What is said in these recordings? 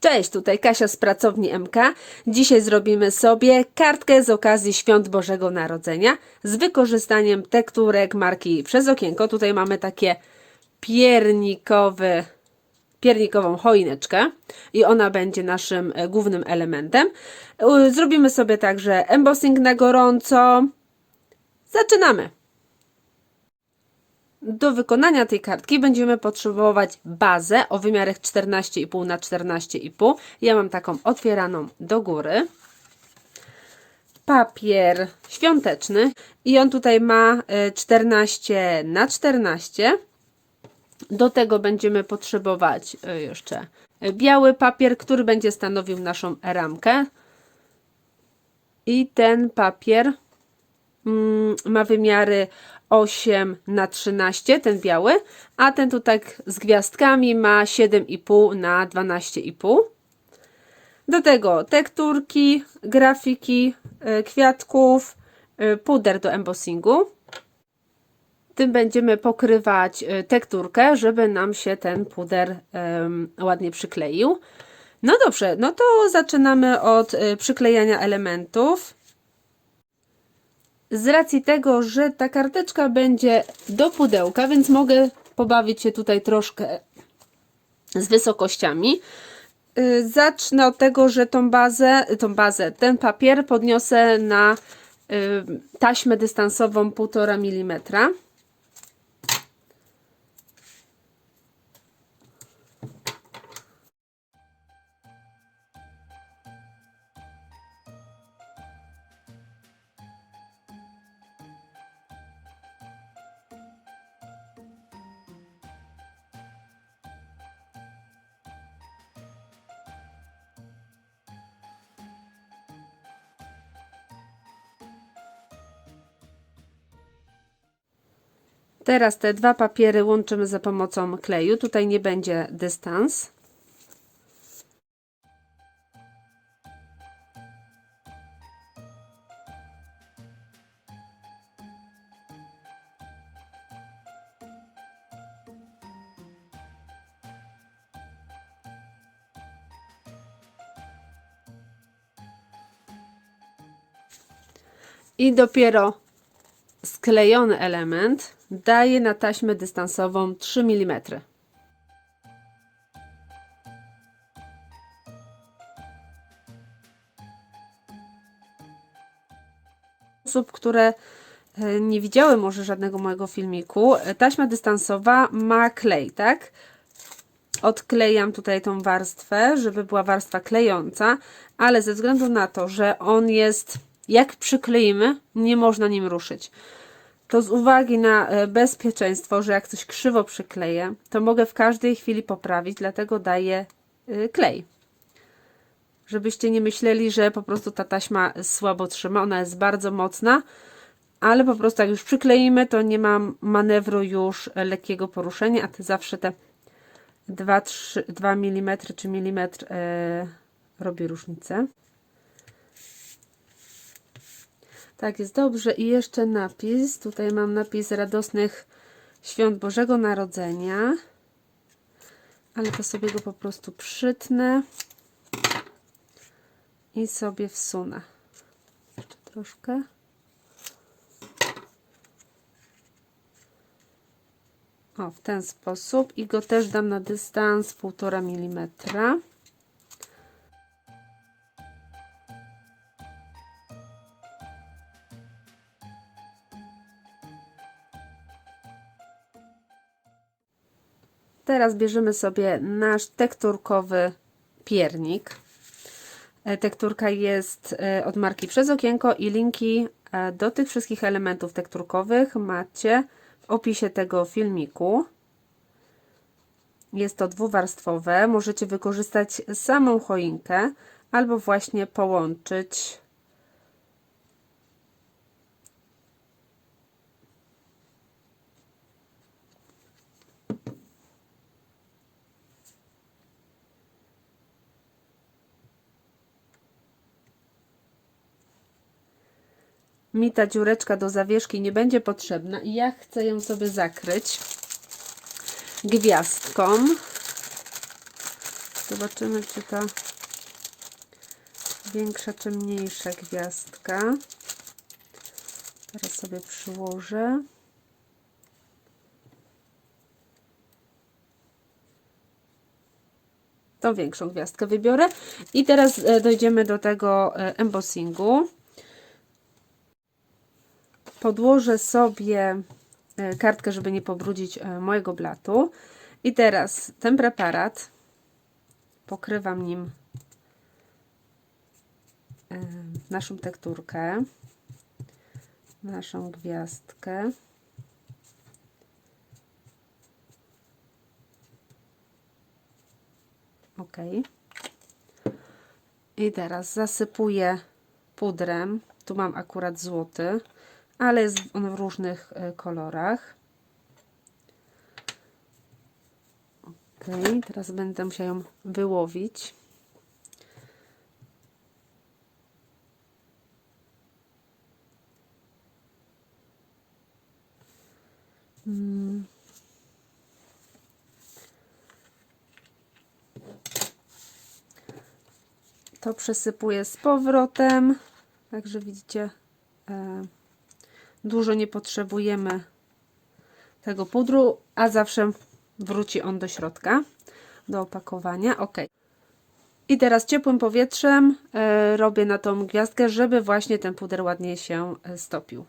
Cześć, tutaj Kasia z pracowni MK. Dzisiaj zrobimy sobie kartkę z okazji Świąt Bożego Narodzenia z wykorzystaniem tekturek marki Przez Okienko. Tutaj mamy takie piernikowy, piernikową choineczkę i ona będzie naszym e, głównym elementem. Zrobimy sobie także embossing na gorąco. Zaczynamy! Do wykonania tej kartki będziemy potrzebować bazę o wymiarach 14,5 na 14,5. Ja mam taką otwieraną do góry. Papier świąteczny i on tutaj ma e, 14 na 14. Do tego będziemy potrzebować e, jeszcze biały papier, który będzie stanowił naszą ramkę. I ten papier ma wymiary 8 na 13, ten biały, a ten tu tak z gwiazdkami ma 7,5 na 12,5. Do tego tekturki, grafiki, y, kwiatków, y, puder do embossingu. Tym będziemy pokrywać y, tekturkę, żeby nam się ten puder ładnie przykleił. No dobrze, no to zaczynamy od przyklejania elementów. Z racji tego, że ta karteczka będzie do pudełka, więc mogę pobawić się tutaj troszkę z wysokościami. Y, Zacznę od tego, że tą bazę, tą bazę, ten papier podniosę na y, taśmę dystansową 1,5 mm. Teraz te dwa papiery łączymy za pomocą kleju. Tutaj nie będzie dystans. I dopiero sklejony element daje na taśmę dystansową 3 mm. Osób, które e, nie widziały może żadnego mojego filmiku, e, taśma dystansowa ma klej, tak? Odklejam tutaj tą warstwę, żeby była warstwa klejąca, ale ze względu na to, że on jest, jak przykleimy, nie można nim ruszyć to z uwagi na e, bezpieczeństwo, że jak coś krzywo przykleję, to mogę w każdej chwili poprawić, dlatego daję y, klej. Żebyście nie myśleli, że po prostu ta taśma słabo trzyma, ona jest bardzo mocna, ale po prostu jak już przykleimy, to nie ma manewru już lekkiego poruszenia, a ty zawsze te 2, 3, 2 mm czy milimetr e, robi różnicę. Tak, jest dobrze. I jeszcze napis. Tutaj mam napis radosnych świąt Bożego Narodzenia. Ale to sobie go po prostu przytnę. I sobie wsunę. Jeszcze troszkę. O, w ten sposób. I go też dam na dystans 1,5 mm. Teraz bierzemy sobie nasz tekturkowy piernik. E, Tekturka jest e, od marki Przez Okienko i linki e, do tych wszystkich elementów tekturkowych macie w opisie tego filmiku. Jest to dwuwarstwowe. Możecie wykorzystać samą choinkę albo właśnie połączyć mi ta dziureczka do zawieszki nie będzie potrzebna i ja chcę ją sobie zakryć gwiazdką. Zobaczymy, czy ta większa, czy mniejsza gwiazdka. Teraz sobie przyłożę. Tą większą gwiazdkę wybiorę. I teraz e, dojdziemy do tego e, embossingu. Podłożę sobie e, kartkę, żeby nie pobrudzić e, mojego blatu. I teraz ten preparat pokrywam nim e, naszą tekturkę, naszą gwiazdkę. Ok. I teraz zasypuję pudrem. Tu mam akurat złoty, ale jest on w różnych e, kolorach. Ok, teraz będę musiała ją wyłowić. Mm. To przesypuję z powrotem. Także widzicie, e, dużo nie potrzebujemy tego pudru, a zawsze wróci on do środka, do opakowania. Ok. I teraz ciepłym powietrzem e, robię na tą gwiazdkę, żeby właśnie ten puder ładnie się e, stopił.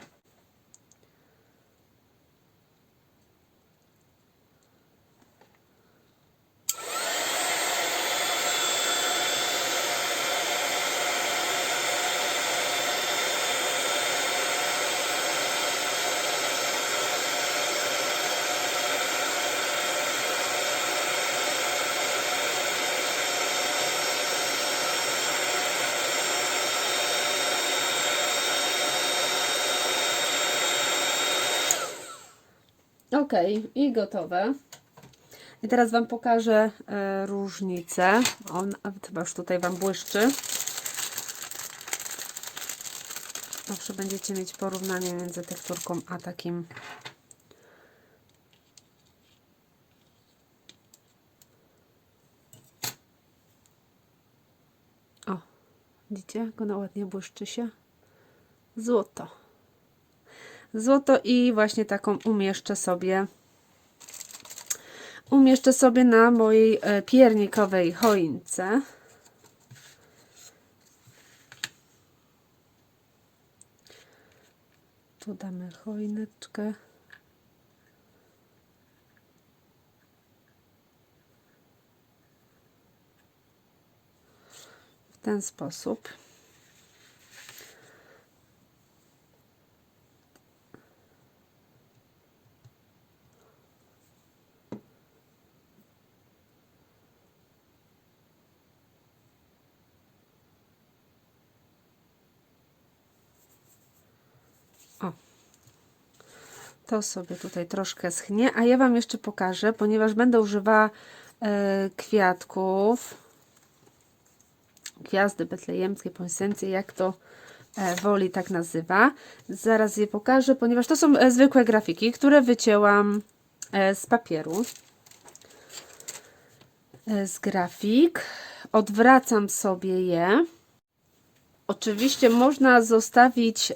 Ok, i gotowe. I teraz Wam pokażę e, różnicę. On chyba już tutaj Wam błyszczy. Zawsze będziecie mieć porównanie między tekturką a takim O, widzicie, jak ona ładnie błyszczy się? Złoto. Złoto i właśnie taką umieszczę sobie umieszczę sobie na mojej e, piernikowej choince. Tu damy choineczkę. W ten sposób. To sobie tutaj troszkę schnie, a ja Wam jeszcze pokażę, ponieważ będę używała e, kwiatków, gwiazdy betlejemskie, ponsencje, jak to e, woli tak nazywa. Zaraz je pokażę, ponieważ to są e, zwykłe grafiki, które wycięłam z papieru. Z grafik. Odwracam sobie je. Oczywiście można zostawić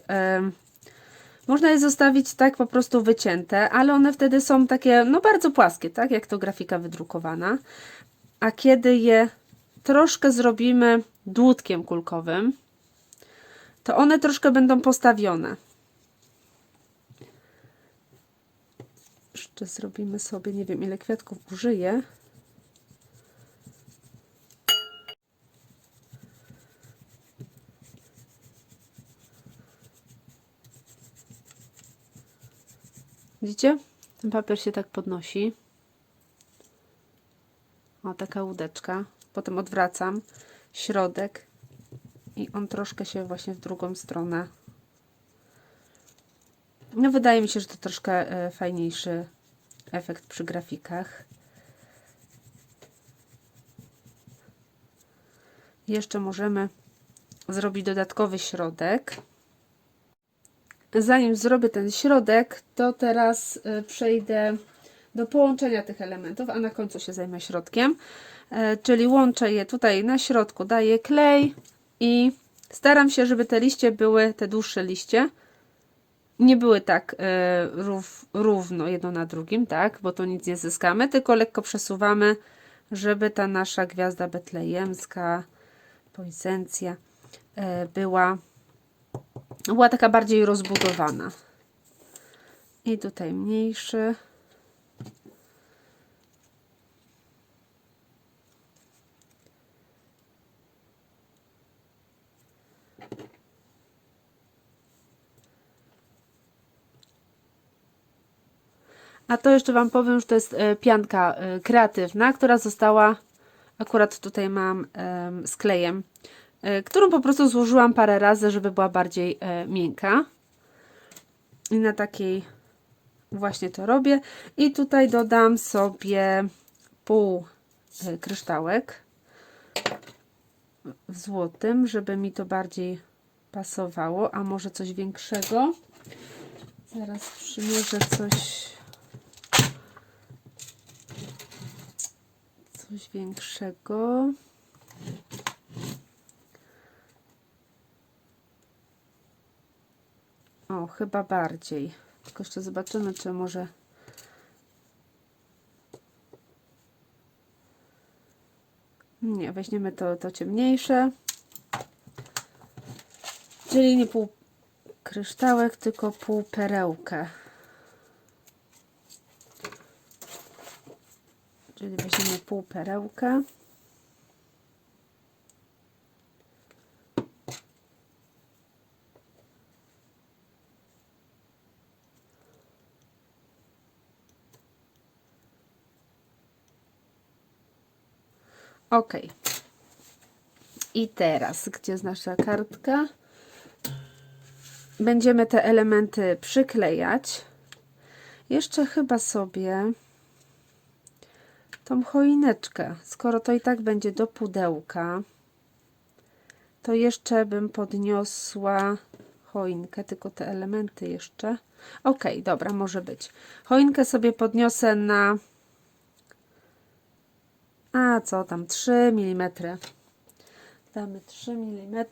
można je zostawić tak po prostu wycięte, ale one wtedy są takie, no bardzo płaskie, tak jak to grafika wydrukowana. A kiedy je troszkę zrobimy dłutkiem kulkowym, to one troszkę będą postawione. Jeszcze zrobimy sobie, nie wiem ile kwiatków użyję. Widzicie? Ten papier się tak podnosi. O, taka łódeczka. Potem odwracam środek i on troszkę się właśnie w drugą stronę. No, wydaje mi się, że to troszkę e, fajniejszy efekt przy grafikach. Jeszcze możemy zrobić dodatkowy środek. Zanim zrobię ten środek, to teraz y, przejdę do połączenia tych elementów, a na końcu się zajmę środkiem. E, czyli łączę je tutaj na środku, daję klej i staram się, żeby te liście były, te dłuższe liście, nie były tak e, rów, równo jedno na drugim, tak, bo to nic nie zyskamy, tylko lekko przesuwamy, żeby ta nasza gwiazda betlejemska, poisencja e, była, była taka bardziej rozbudowana. I tutaj mniejszy. A to jeszcze Wam powiem, że to jest e, pianka e, kreatywna, która została, akurat tutaj mam em, z klejem, e, którą po prostu złożyłam parę razy, żeby była bardziej e, miękka. I na takiej właśnie to robię. I tutaj dodam sobie pół e, kryształek w złotym, żeby mi to bardziej pasowało, a może coś większego. Zaraz przymierzę coś coś większego. Chyba bardziej. Tylko jeszcze zobaczymy, czy może. Nie, weźmiemy to, to ciemniejsze. Czyli nie pół kryształek, tylko pół perełkę. Czyli weźmiemy pół perełkę. Ok. I teraz, gdzie jest nasza kartka? Będziemy te elementy przyklejać. Jeszcze chyba sobie tą choineczkę. Skoro to i tak będzie do pudełka, to jeszcze bym podniosła choinkę, tylko te elementy jeszcze. Ok, dobra, może być. Choinkę sobie podniosę na a co tam, 3 mm. Damy 3 mm.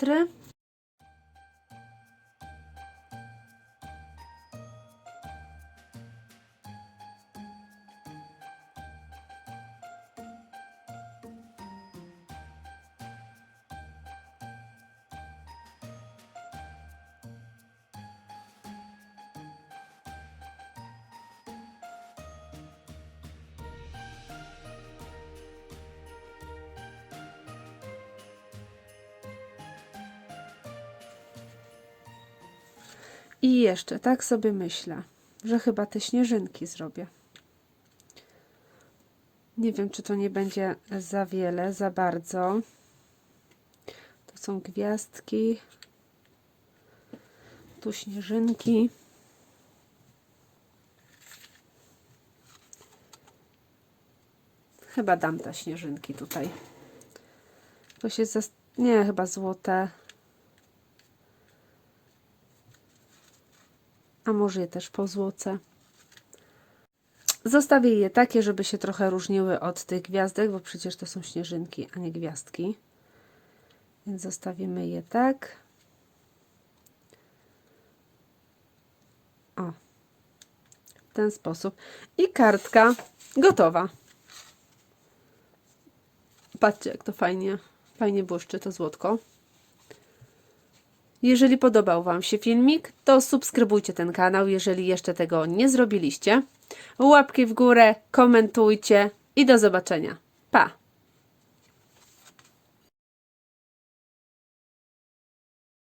I jeszcze tak sobie myślę, że chyba te śnieżynki zrobię. Nie wiem, czy to nie będzie za wiele, za bardzo. To są gwiazdki. Tu śnieżynki. Chyba dam te śnieżynki tutaj. To się zas... Nie, chyba złote. A może je też pozłocę. Zostawię je takie, żeby się trochę różniły od tych gwiazdek, bo przecież to są śnieżynki, a nie gwiazdki. Więc zostawimy je tak. O, w ten sposób. I kartka gotowa. Patrzcie, jak to fajnie, fajnie błyszczy to złotko. Jeżeli podobał Wam się filmik, to subskrybujcie ten kanał, jeżeli jeszcze tego nie zrobiliście. Łapki w górę, komentujcie i do zobaczenia.